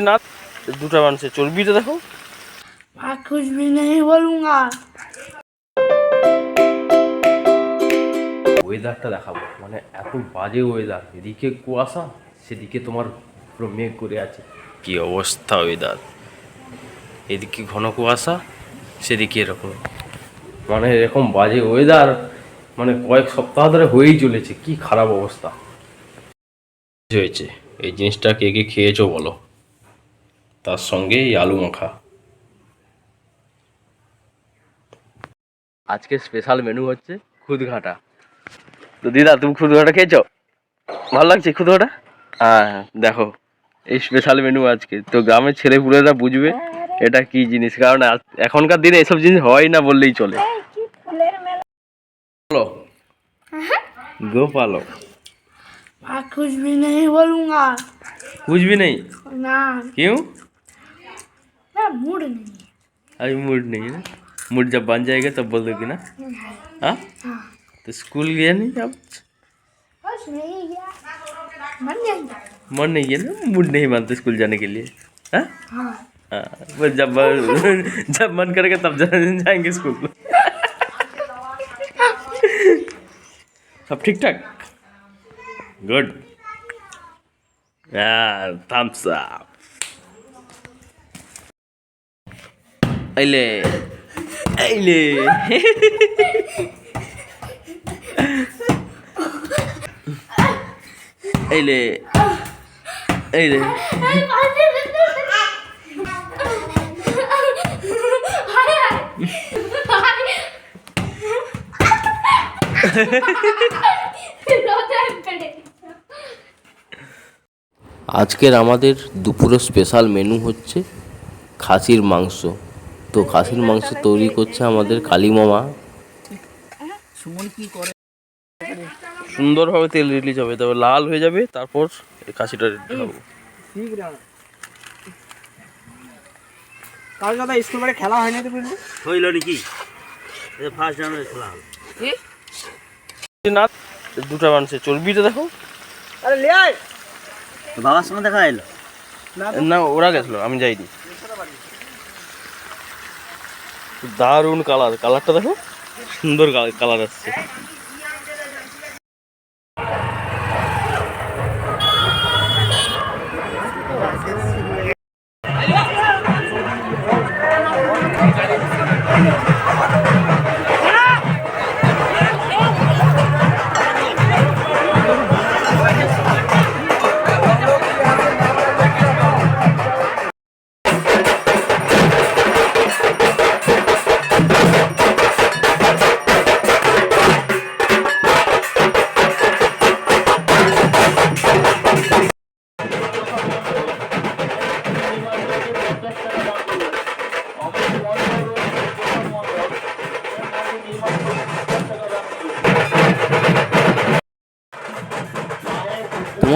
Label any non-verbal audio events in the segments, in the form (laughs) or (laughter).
না দুটা মানুষের চর্বিটা দেখো मैं कुछ भी नहीं बोलूँगा ওয়েদারটা দেখাবো মানে এত বাজে ওয়েদার এদিকে কুয়াশা সেদিকে তোমার পুরো মেঘ করে আছে কি অবস্থা ওয়েদার এদিকে ঘন কুয়াশা সেদিকে এরকম মানে এরকম বাজে ওয়েদার মানে কয়েক সপ্তাহ ধরে হয়েই চলেছে কি খারাপ অবস্থা কি হয়েছে এই জিনিসটা কে কে খেয়েছো বলো তার সঙ্গে এই আলু মাখা আজকে স্পেশাল মেনু হচ্ছে খুদঘাটা তো দিদা তুমি খুদঘাটা খেয়েছো ভালো লাগছে খুদঘাটা হ্যাঁ দেখো এই স্পেশাল মেনু আজকে তো গ্রামের ছেলেপুলেরা বুঝবে এটা কি জিনিস কারণ আজ- এখনকার দিনে এসব জিনিস হয় না বললেই চলে বলো গো পালো मैं कुछ भी नहीं बोलूँगा कुछ भी नहीं ना क्यों मैं मूड नहीं है। अभी मूड नहीं है ना? मूड जब बन जाएगा तब बोल दोगी ना? हाँ? हाँ। तो स्कूल गया नहीं अब? बस नहीं गया मन नहीं है ना? मूड नहीं मानते स्कूल जाने के लिए। हाँ? हाँ। हाँ, जब (laughs) जब मन करेगा तब जाएँगे स्कूल। सब ठीक ठाक? गुड थम्स अप আইলে। আইলে। আইলে। আইলে। আজকের আমাদের দুপুরের স্পেশাল মেনু হচ্ছে খাসির মাংস। তো খাসির মাংস তৈরি করছে আমাদের কালী মামা। সুন্দরভাবে তেল রিলিজ হবে তবে লাল হয়ে যাবে তারপর এই খাসিটা রেডি হবে। কাল দাদা স্কুল বাড়ি খেলা হয় না তো বুঝলি হইল নাকি? ফার্স্ট জানুয়ারি খেলা হলো না দুটা মানুষের চর্বিটা দেখো। আরে লে বাবার সঙ্গে দেখা এলো না ওরা গেছিল আমি যাইনি। দারুণ কালার কালারটা দেখো সুন্দর কালার আসছে।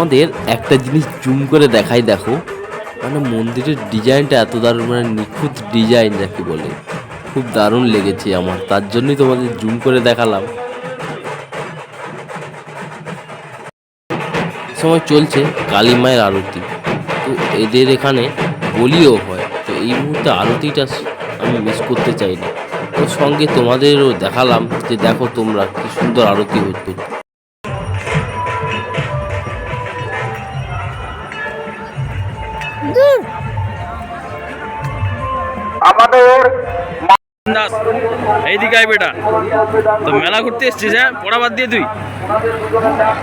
তোমাদের একটা জিনিস জুম করে দেখাই দেখো। মানে মন্দিরের ডিজাইনটা এত দারুণ মানে নিখুঁত ডিজাইন যাকে বলে। খুব দারুণ লেগেছে আমার, তার জন্যই তোমাদের জুম করে দেখালাম। সময় চলছে কালী মায়ের আরতি। তো এদের এখানে বলিও হয়, তো এই মুহূর্তে আরতিটা আমি মিস করতে চাই না তো সঙ্গে তোমাদেরও দেখালাম যে দেখো তোমরা কি সুন্দর আরতি হতো দাস এইদিকে আয় বেটা। তো মেলা ঘুরতে এসছিস হ্যাঁ? পড়া বাদ দিয়ে তুই।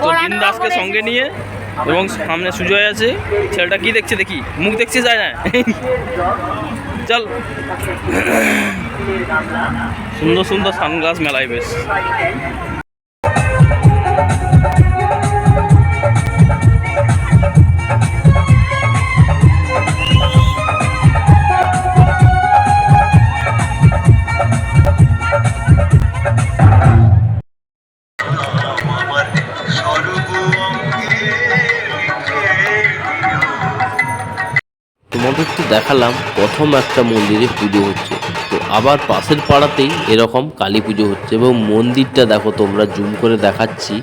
তো দাসকে সঙ্গে নিয়ে এবং সামনে সুজয় আছে ছেলেটা কি দেখছে দেখি? মুখ দেখছিস যায় না। চল। সুন্দর সুন্দর সানগ্লাস মেলায় বেশ। আমাদের তো দেখালাম প্রথম একটা মন্দিরে পুজো হচ্ছে। তো আবার পাশের পাড়াতেই এরকম কালী পুজো হচ্ছে এবং মন্দিরটা দেখো তোমরা জুম করে দেখাচ্ছি।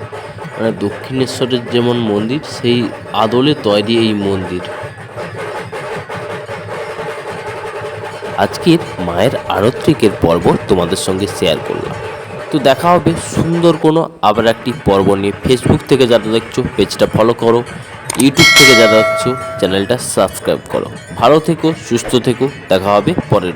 মানে দক্ষিণেশ্বরের যেমন মন্দির, সেই আদলে তৈরি এই মন্দির। আজকের মায়ের আরত্রিকের পর্ব তোমাদের সঙ্গে শেয়ার করলাম। তো দেখা হবে। সুন্দর কোনো আবার একটি পর্ব নিয়ে। ফেসবুক থেকে যারা দেখছ, পেজটা ফলো করো। ইউটিউব থেকে যারা দেখছ চ্যানেলটা সাবস্ক্রাইব করো। ভালো থেকো, সুস্থ থেকো। দেখা হবে পরের